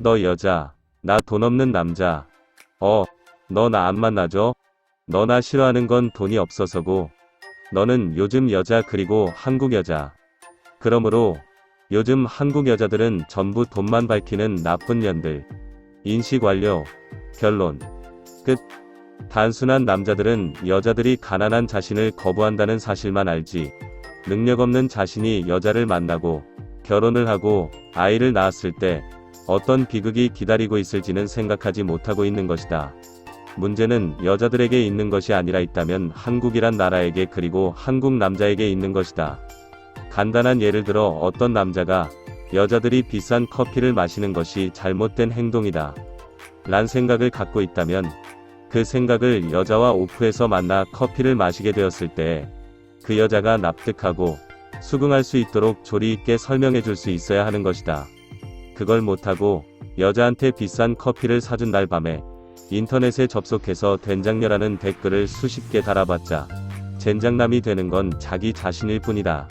너 여자, 나 돈 없는 남자. 어, 너 나 안 만나줘? 너나 싫어하는 건 돈이 없어서고. 너는 요즘 여자 그리고 한국 여자. 그러므로 요즘 한국 여자들은 전부 돈만 밝히는 나쁜 년들. 인식 완료. 결론. 끝. 단순한 남자들은 여자들이 가난한 자신을 거부한다는 사실만 알지. 능력 없는 자신이 여자를 만나고 결혼을 하고 아이를 낳았을 때 어떤 비극이 기다리고 있을지는 생각하지 못하고 있는 것이다. 문제는 여자들에게 있는 것이 아니라 있다면 한국이란 나라에게 그리고 한국 남자에게 있는 것이다. 간단한 예를 들어 어떤 남자가 여자들이 비싼 커피를 마시는 것이 잘못된 행동이다. 란 생각을 갖고 있다면 그 생각을 여자와 오프에서 만나 커피를 마시게 되었을 때 그 여자가 납득하고 수긍할 수 있도록 조리 있게 설명해 줄 수 있어야 하는 것이다. 그걸 못하고 여자한테 비싼 커피를 사준 날 밤에 인터넷에 접속해서 된장녀라는 댓글을 수십 개 달아봤자 젠장남이 되는 건 자기 자신일 뿐이다.